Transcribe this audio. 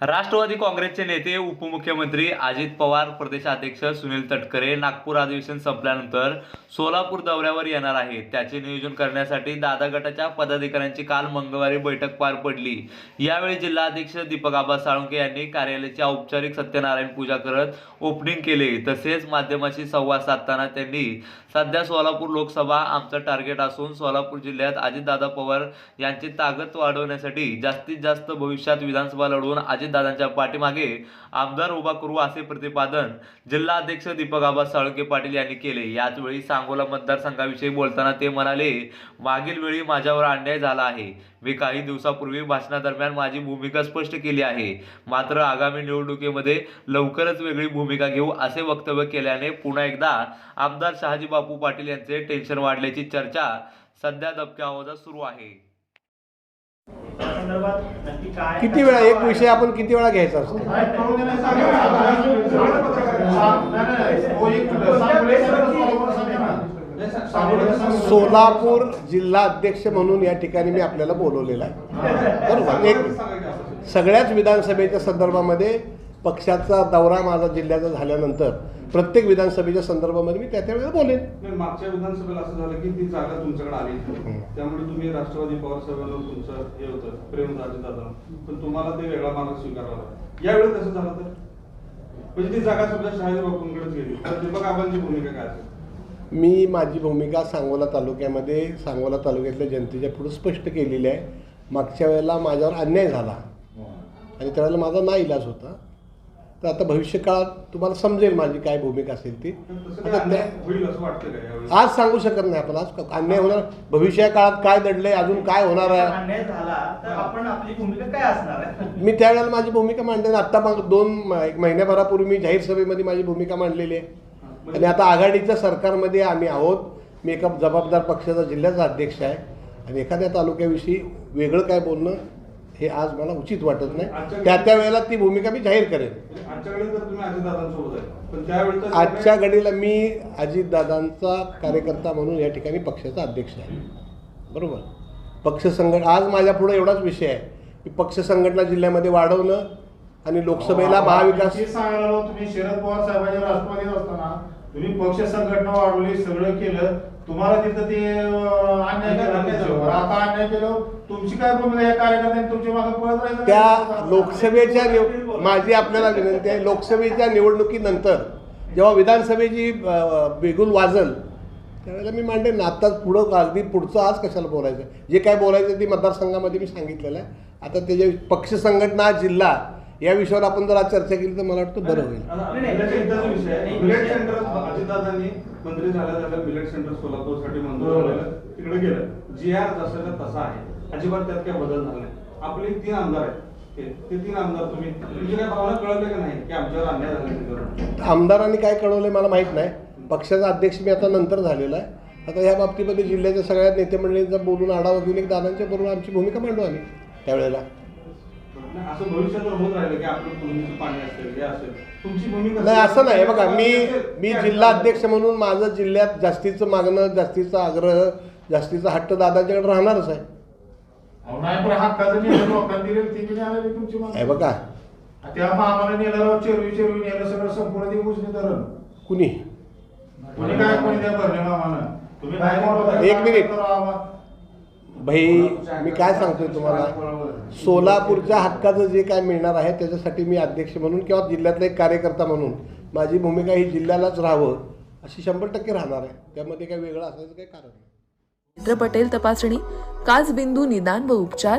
राष्ट्रवादी काँग्रेसचे नेते उपमुख्यमंत्री अजित पवार प्रदेशाध्यक्ष सुनील तटकरे नागपूर अधिवेशन संपल्यानंतर सोलापूर दौऱ्यावर येणार आहेत. त्याचे नियोजन करण्यासाठी दादा गटाच्या पदाधिकाऱ्यांची काल मंगळवारी बैठक पार पडली. यावेळी जिल्हाध्यक्ष दीपक आबा साळुंके यांनी कार्यालयाची औपचारिक सत्यनारायण पूजा करत ओपनिंग केले. तसेच माध्यमाशी संवाद साधताना त्यांनी सध्या सोलापूर लोकसभा आमचं टार्गेट असून सोलापूर जिल्ह्यात अजितदादा पवार यांची ताकद वाढवण्यासाठी जास्तीत जास्त भविष्यात विधानसभा लढवून अजितदादांच्या पाठीमागे आमदार उभा करू असे प्रतिपादन जिल्हाध्यक्ष दीपक आबा साळुंके पाटील यांनी केले. याचवेळी सांगोला मतदारसंघाविषयी बोलताना ते म्हणाले मागील वेळी माझ्यावर अन्याय झाला आहे. मी काही दिवसापूर्वी भाषणादरम्यान माझी भूमिका स्पष्ट केली आहे. मात्र आगामी निवडणुकीमध्ये लवकरच वेगळी भूमिका घेऊ असे वक्तव्य केल्याने पुन्हा एकदा आमदार शहाजी बापू पाटील यांचे टेन्शन वाढल्याची चर्चा सध्या दबक्या आवाजात सुरू आहे त्या संदर्भात नक्की काय किती वेळा एक विषय आपण किती वेळा घ्यायचा असतो? सोलापूर जिल्हा अध्यक्ष म्हणून या ठिकाणी मी आपल्याला बोलवलेला आहे. बरोबर? एक सगळ्याच विधानसभेच्या संदर्भामध्ये पक्षाचा दौरा माझा जिल्ह्याचा झाल्यानंतर प्रत्येक विधानसभेच्या संदर्भामध्ये मी त्या त्यावेळेला बोलेन. नाही, मागच्या विधानसभेला असं झालं की ती जागा तुमच्याकडे आली. त्यामुळे तुम्ही राष्ट्रवादी पवार साहेबांवर तुमचं हे होतं प्रेम दादा. पण तुम्हाला ते वेगळा मार्ग स्वीकारावा लागला. यावेळी कसं झालं तर? म्हणजे ती जागा सुद्धा शहाजी बापूंकडेच गेली. तर दीपक आबांची भूमिका काय असेल? मी माझी भूमिका सांगोला तालुक्यामध्ये सांगोला तालुक्यातल्या जनतेच्या पुढे स्पष्ट केलेली आहे. मागच्या वेळेला माझ्यावर अन्याय झाला. आणि त्यावेळेला माझा ना इलाज होता. तर आता भविष्य काळात तुम्हाला समजेल माझी काय भूमिका असेल ती. आज सांगू शकत नाही आपण. आज अन्याय होणार. भविष्या काळात काय दडले अजून काय होणार आहे? अन्याय झाला तर आपण आपली भूमिका काय असणार आहे? मी त्यावेळेला माझी भूमिका मांडली आता मग दोन म- एक महिन्याभरापूर्वी मी जाहीर सभेमध्ये माझी भूमिका मांडलेली आहे. आणि आता आघाडीच्या सरकारमध्ये आम्ही आहोत. मी एका जबाबदार पक्षाचा जिल्ह्याचा अध्यक्ष आहे. आणि एखाद्या तालुक्याविषयी वेगळं काय बोलणं हे आज मला उचित वाटत नाही. त्या त्या वेळेला ती भूमिका मी जाहीर करेन. आजच्या घडीला मी अजितदादांचा कार्यकर्ता म्हणून या ठिकाणी पक्षाचा अध्यक्ष आहे. बरोबर? पक्ष संघट आज माझ्या पुढे एवढाच विषय आहे. की पक्ष संघटना जिल्ह्यामध्ये वाढवणं आणि लोकसभेला महाविकास तुम्ही शरद पवार साहेबांच्या राष्ट्रवादीत असताना तुम्ही पक्ष संघटना वाढवली सगळं केलं. तुम्हाला तिथं ते अन्याय केला. आता अन्याय केलं तुमची काय भूमिका या कार्यकर्त्यांनी तुमच्या मागे पळत त्या लोकसभेच्या निव माझी आपल्याला विनंती आहे लोकसभेच्या निवडणुकीनंतर जेव्हा विधानसभेची बिगुल वाजल त्यावेळेला मी मांडेन ना आता पुढं अगदी पुढचं आज कशाला बोलायचं? जे काय बोलायचं ते मतदारसंघामध्ये मी सांगितलेलं आहे. आता त्याच्या पक्ष संघटना जिल्हा या विषयावर आपण जर आज चर्चा केली तर मला वाटतं बरं होईल. आता नाही, नाही. बिलेट सेंटरचा विषय आहे. नाही, बिलेट विषय- सेंटर अजितदादांनी मंत्री झाल्या झाल्या बिलेट सेंटर सोलापूरसाठी मंजूर झालेलं तिकडे गेलं. जी आर जसाचा तसा आहे. अजिबात त्यात काही बदल झाला नाही. आपले तीन आमदार आहेत. ते ते तीन आमदार तुम्ही तुमची काय भावना कळवले का नाही की आमच्यावर अन्याय झाला त्याच्यावर आमदारांनी काय कळवलं मला माहीत नाही. पक्षाचा अध्यक्ष मी आता नंतर झालेला आहे. आता ह्या बाबतीमध्ये जिल्ह्याच्या सगळ्या नेते मंडळींचा बोलून आढावा घेऊन एक दादांच्या बरोबर आमची भूमिका मांडू आम्ही त्यावेळेला. नाही, असं भविष्यात होत राहिलं की आपलं पूर्वीचं पाणी असेल हे असेल. तुमची भूमिका नाही असं नाही. बघा मी मी जिल्हा अध्यक्ष म्हणून माझं जिल्ह्यात जास्तीचं मागणं जास्तीचा आग्रह जास्तीचा हट्ट दादांच्याकडे राहणारच आहे. अहो, नाही पण हक्काचं नेलं लोकांनी दिलं ते बी आले तुमची मागे. आहे बघा. त्या मामाला नेलं चेरवी चेरवी नेलं सगळं संपूर्ण ते उजनी धरण. कुणी? कोणी काय कोणी त्या भरले मामानं? तुम्ही काय बोलता? एक मिनिट. आम्हा. भाई मी काय सांगतोय तुम्हाला? सोलापूरच्या हक्काचं जे काय मिळणार आहे त्याच्यासाठी मी अध्यक्ष म्हणून किंवा जिल्ह्यातला एक कार्यकर्ता म्हणून माझी भूमिका ही जिल्ह्यालाच राहावं अशी शंभर टक्के राहणार आहे. त्यामध्ये काही वेगळं असायचं काही कारण नाही. पटेल तपासणी काच बिंदू निदान व उपचार